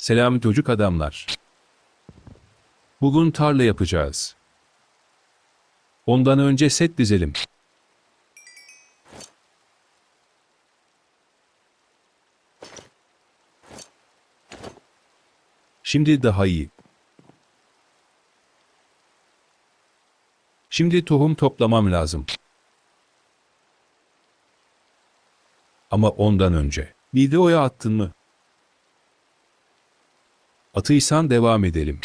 Selam çocuk adamlar. Bugün tarla yapacağız. Ondan önce set dizelim. Şimdi daha iyi. Şimdi tohum toplamam lazım. Ama ondan önce. Videoya attın mı? Atıysan devam edelim.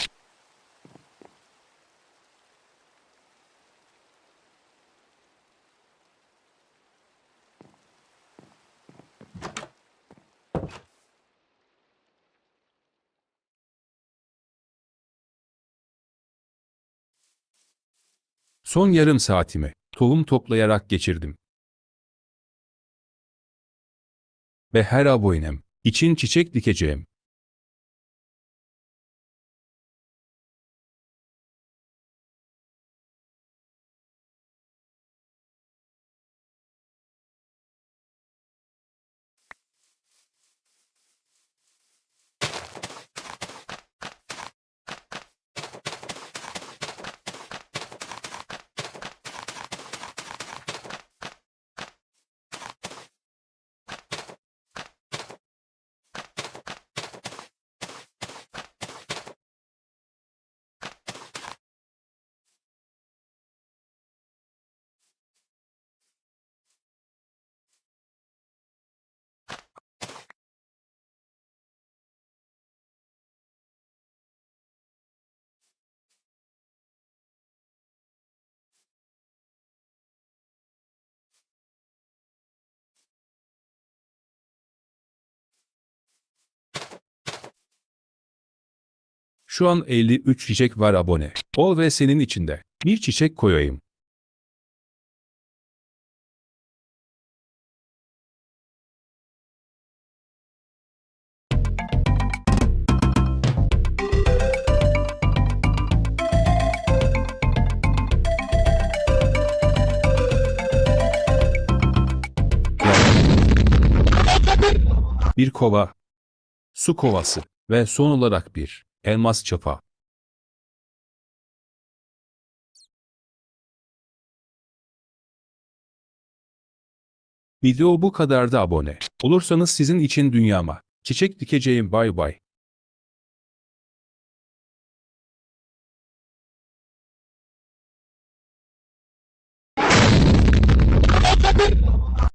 Son yarım saatimi tohum toplayarak geçirdim. Ve her abonem için çiçek dikeceğim. Şu an 53 çiçek var abone. Ol ve senin içinde. Bir çiçek koyayım. Bir kova, su kovası ve son olarak bir elmas çapa. Video bu kadar da abone. Olursanız sizin için dünyama. Çiçek dikeceğim bay bay.